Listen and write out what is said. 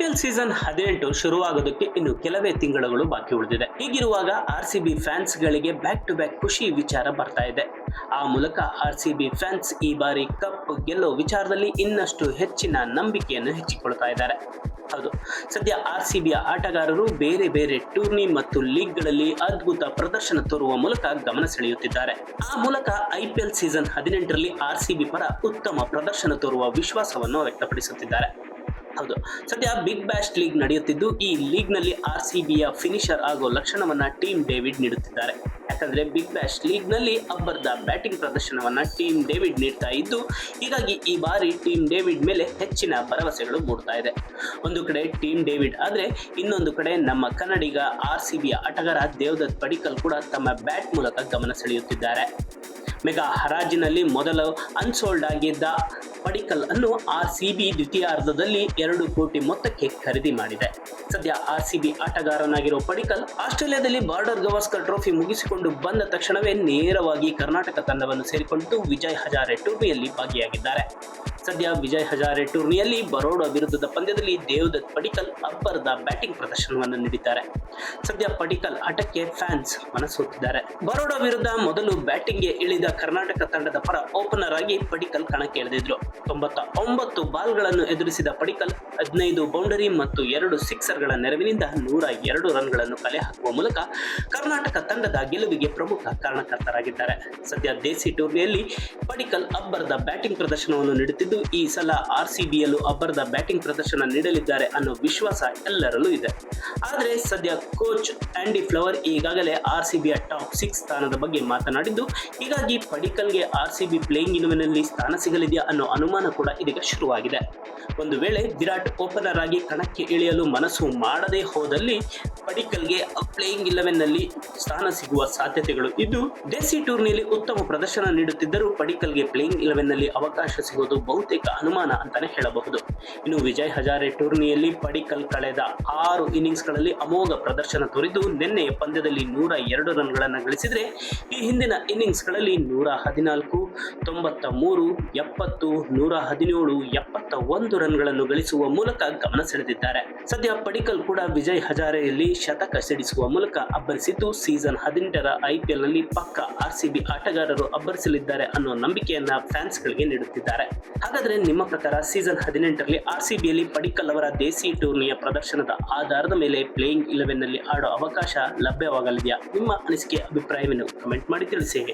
IPL season ಹದಿನೆಂಟು ಶುರುವಾಗೋದಕ್ಕೆ ಇನ್ನು ಕೆಲವೇ ತಿಂಗಳುಗಳು ಬಾಕಿ ಉಳಿದಿದೆ. ಹೀಗಿರುವಾಗ ಆರ್ ಸಿ ಬಿ ಫ್ಯಾನ್ಸ್ ಗಳಿಗೆ ಬ್ಯಾಕ್ ಟು ಬ್ಯಾಕ್ ಖುಷಿ ವಿಚಾರ ಬರ್ತಾ ಇದೆ. ಆ ಮೂಲಕ ಆರ್ ಸಿ ಬಿ ಫ್ಯಾನ್ಸ್ ಈ ಬಾರಿ ಕಪ್ ಗೆಲ್ಲೋ ವಿಚಾರದಲ್ಲಿ ಇನ್ನಷ್ಟು ಹೆಚ್ಚಿನ ನಂಬಿಕೆಯನ್ನು ಹೆಚ್ಚಿಕೊಳ್ತಾ ಇದ್ದಾರೆ. ಹೌದು, ಸದ್ಯ ಆರ್ ಸಿ ಬಿಯ ಆಟಗಾರರು ಬೇರೆ ಬೇರೆ ಟೂರ್ನಿ ಮತ್ತು ಲೀಗ್ಗಳಲ್ಲಿ ಅದ್ಭುತ ಪ್ರದರ್ಶನ ತೋರುವ ಮೂಲಕ ಗಮನ ಸೆಳೆಯುತ್ತಿದ್ದಾರೆ. ಆ ಮೂಲಕ ಐಪಿಎಲ್ ಸೀಸನ್ ಹದಿನೆಂಟರಲ್ಲಿ ಆರ್ ಸಿ ಬಿ ಪರ ಉತ್ತಮ ಪ್ರದರ್ಶನ ತೋರುವ ವಿಶ್ವಾಸವನ್ನು ವ್ಯಕ್ತಪಡಿಸುತ್ತಿದ್ದಾರೆ. ಹೌದು. ಸದ್ಯ ಬಿಗ್ ಬ್ಯಾಶ್ ಲೀಗ್ ನಡೆಯುತ್ತಿದ್ದು, ಈ ಲೀಗ್ನಲ್ಲಿ ಆರ್ ಸಿ ಬಿಯ ಫಿನಿಷರ್ ಆಗೋ ಲಕ್ಷಣವನ್ನ ಟೀಮ್ ಡೇವಿಡ್ ನೀಡುತ್ತಿದ್ದಾರೆ. ಯಾಕಂದ್ರೆ ಬಿಗ್ ಬ್ಯಾಶ್ ಲೀಗ್ನಲ್ಲಿ ಅಬ್ಬರದ ಬ್ಯಾಟಿಂಗ್ ಪ್ರದರ್ಶನವನ್ನ ಟೀಮ್ ಡೇವಿಡ್ ನೀಡ್ತಾ ಇದ್ದು, ಹೀಗಾಗಿ ಈ ಬಾರಿ ಟೀಮ್ ಡೇವಿಡ್ ಮೇಲೆ ಹೆಚ್ಚಿನ ಭರವಸೆಗಳು ಮೂಡ್ತಾ ಇದೆ. ಒಂದು ಕಡೆ ಟೀಮ್ ಡೇವಿಡ್ ಆದ್ರೆ, ಇನ್ನೊಂದು ಕಡೆ ನಮ್ಮ ಕನ್ನಡಿಗ ಆರ್ ಸಿ ಬಿಯ ಆಟಗಾರ ದೇವದತ್ ಪಡಿಕಲ್ ಕೂಡ ತಮ್ಮ ಬ್ಯಾಟ್ ಮೂಲಕ ಗಮನ ಸೆಳೆಯುತ್ತಿದ್ದಾರೆ. ಮೆಗಾ ಹರಾಜಿನಲ್ಲಿ ಮೊದಲು ಅನ್ಸೋಲ್ಡ್ ಆಗಿದ್ದ ಪಡಿಕಲ್ ಅನ್ನು ಆರ್ ಸಿಬಿ ದ್ವಿತೀಯಾರ್ಧದಲ್ಲಿ ಎರಡು ಕೋಟಿ ಮೊತ್ತಕ್ಕೆ ಖರೀದಿ ಮಾಡಿದೆ. ಸದ್ಯ ಆರ್ ಸಿಬಿ ಆಟಗಾರನಾಗಿರುವ ಆಟಗಾರನಾಗಿರೋ ಪಡಿಕಲ್ ಆಸ್ಟ್ರೇಲಿಯಾದಲ್ಲಿ ಬಾರ್ಡರ್ ಗವಾಸ್ಕರ್ ಟ್ರೋಫಿ ಮುಗಿಸಿಕೊಂಡು ಬಂದ ತಕ್ಷಣವೇ ನೇರವಾಗಿ ಕರ್ನಾಟಕ ತಂಡವನ್ನು ಸೇರಿಕೊಂಡು ವಿಜಯ್ ಹಜಾರೆ ಟೂರ್ನಿಯಲ್ಲಿ ಭಾಗಿಯಾಗಿದ್ದಾರೆ. ಸದ್ಯ ವಿಜಯ್ ಹಜಾರೆ ಟೂರ್ನಿಯಲ್ಲಿ ಬರೋಡಾ ವಿರುದ್ಧದ ಪಂದ್ಯದಲ್ಲಿ ದೇವದತ್ ಪಡಿಕಲ್ ಅಬ್ಬರದ ಬ್ಯಾಟಿಂಗ್ ಪ್ರದರ್ಶನವನ್ನು ನೀಡಿದ್ದಾರೆ. ಸದ್ಯ ಪಡಿಕಲ್ ಆಟಕ್ಕೆ ಫ್ಯಾನ್ಸ್ ಮನಸೋತಿದ್ದಾರೆ. ಬರೋಡಾ ವಿರುದ್ಧ ಮೊದಲು ಬ್ಯಾಟಿಂಗ್ಗೆ ಇಳಿದ ಕರ್ನಾಟಕ ತಂಡದ ಪರ ಓಪನರ್ ಆಗಿ ಪಡಿಕಲ್ ಕಣಕ್ಕೆ ಇಳಿದಿದ್ರು ತೊಂಬತ್ತ ಒಂಬತ್ತು ಬಾಲ್ಗಳನ್ನು ಎದುರಿಸಿದ ಪಡಿಕಲ್, ಹದಿನೈದು ಬೌಂಡರಿ ಮತ್ತು ಎರಡು ಸಿಕ್ಸರ್ಗಳ ನೆರವಿನಿಂದ ನೂರ ಎರಡು ರನ್ಗಳನ್ನು ಕಲೆ ಹಾಕುವ ಮೂಲಕ ಕರ್ನಾಟಕ ತಂಡದ ಗೆಲುವಿಗೆ ಪ್ರಮುಖ ಕಾರಣಕರ್ತರಾಗಿದ್ದಾರೆ. ಸದ್ಯ ದೇಸಿ ಟೂರ್ನಿಯಲ್ಲಿ ಪಡಿಕಲ್ ಅಬ್ಬರದ ಬ್ಯಾಟಿಂಗ್ ಪ್ರದರ್ಶನವನ್ನು ನೀಡುತ್ತಿದ್ದು, ಈ ಸಲ ಆರ್ ಸಿ ಬಿಯಲ್ಲೂ ಅಬ್ಬರದ ಬ್ಯಾಟಿಂಗ್ ಪ್ರದರ್ಶನ ನೀಡಲಿದ್ದಾರೆ ಅನ್ನೋ ವಿಶ್ವಾಸ ಎಲ್ಲರಲ್ಲೂ ಇದೆ. ಆದರೆ ಸದ್ಯ ಕೋಚ್ ಆಂಡಿ ಫ್ಲವರ್ ಈಗಾಗಲೇ ಆರ್ ಸಿ ಬಿಯ ಟಾಪ್ ಸಿಕ್ಸ್ ಸ್ಥಾನದ ಬಗ್ಗೆ ಮಾತನಾಡಿದ್ದು, ಹೀಗಾಗಿ ಪಡಿಕಲ್ಗೆ ಆರ್ ಸಿ ಬಿ ಪ್ಲೇಯಿಂಗ್ ಇಲೆವೆನ್ನಲ್ಲಿ ಸ್ಥಾನ ಸಿಗಲಿದೆಯಾ ಅನ್ನೋ ಅನುಮಾನ ಕೂಡ ಇದೀಗ ಶುರುವಾಗಿದೆ. ಒಂದು ವೇಳೆ ವಿರಾಟ್ ಓಪನರ್ ಆಗಿ ಕಣಕ್ಕೆ ಇಳಿಯಲು ಮನಸ್ಸು ಮಾಡದೇ ಹೋದಲ್ಲಿ ಪಡಿಕಲ್ಗೆ ಪ್ಲೇಯಿಂಗ್ ಇಲೆವೆನ್ನಲ್ಲಿ ಸ್ಥಾನ ಸಿಗುವ ಸಾಧ್ಯತೆಗಳು ಇದ್ದು, ದೇಸಿ ಟೂರ್ನಿಯಲ್ಲಿ ಉತ್ತಮ ಪ್ರದರ್ಶನ ನೀಡುತ್ತಿದ್ದರೂ ಪಡಿಕಲ್ಗೆ ಪ್ಲೇಯಿಂಗ್ ಇಲೆವೆನ್ನಲ್ಲಿ ಅವಕಾಶ ಸಿಗೋದು ಬಹುತೇಕ ಅನುಮಾನ ಅಂತಾನೆ ಹೇಳಬಹುದು. ಇನ್ನು ವಿಜಯ್ ಹಜಾರೆ ಟೂರ್ನಿಯಲ್ಲಿ ಪಡಿಕಲ್ ಕಳೆದ ಆರು ಇನ್ನಿಂಗ್ಸ್ಗಳಲ್ಲಿ ಅಮೋಘ ಪ್ರದರ್ಶನ ತೋರಿದ್ದು, ನಿನ್ನೆ ಪಂದ್ಯದಲ್ಲಿ ನೂರ ಎರಡು ರನ್ಗಳನ್ನು ಗಳಿಸಿದರೆ, ಈ ಹಿಂದಿನ ಇನ್ನಿಂಗ್ಸ್ಗಳಲ್ಲಿ ನೂರ ಹದಿನಾಲ್ಕು, ತೊಂಬತ್ತ ಮೂರು, ಎಪ್ಪತ್ತು ನೂರ ಹದಿನೇಳು ಎಪ್ಪತ್ತ ಒಂದು ರನ್ಗಳನ್ನು ಗಳಿಸುವ ಮೂಲಕ ಗಮನ ಸೆಳೆದಿದ್ದಾರೆ. ಸದ್ಯ ಪಡಿಕಲ್ ಕೂಡ ವಿಜಯ್ ಹಜಾರೆಯಲ್ಲಿ ಶತಕ ಸಿಡಿಸುವ ಮೂಲಕ ಅಬ್ಬರಿಸಿದ್ದು, ಸೀಸನ್ ಹದಿನೆಂಟರ ಐಪಿಎಲ್ನಲ್ಲಿ ಪಕ್ಕ ಆರ್ ಸಿಬಿ ಆಟಗಾರರು ಅಬ್ಬರಿಸಲಿದ್ದಾರೆ ಅನ್ನೋ ನಂಬಿಕೆಯನ್ನ ಫ್ಯಾನ್ಸ್ ಗಳಿಗೆ ನೀಡುತ್ತಿದ್ದಾರೆ. ಹಾಗಾದ್ರೆ ನಿಮ್ಮ ಪ್ರಕಾರ ಸೀಸನ್ ಹದಿನೆಂಟರಲ್ಲಿ ಆರ್ ಸಿಬಿಯಲ್ಲಿ ಪಡಿಕಲ್ ಅವರ ದೇಸಿ ಟೂರ್ನಿಯ ಪ್ರದರ್ಶನದ ಆಧಾರದ ಮೇಲೆ ಪ್ಲೇಯಿಂಗ್ ಇಲೆವೆನ್ನಲ್ಲಿ ಆಡೋ ಅವಕಾಶ ಲಭ್ಯವಾಗಲಿದೆಯಾ? ನಿಮ್ಮ ಅನಿಸಿಕೆ, ಅಭಿಪ್ರಾಯವನ್ನು ಕಮೆಂಟ್ ಮಾಡಿ ತಿಳಿಸಿ.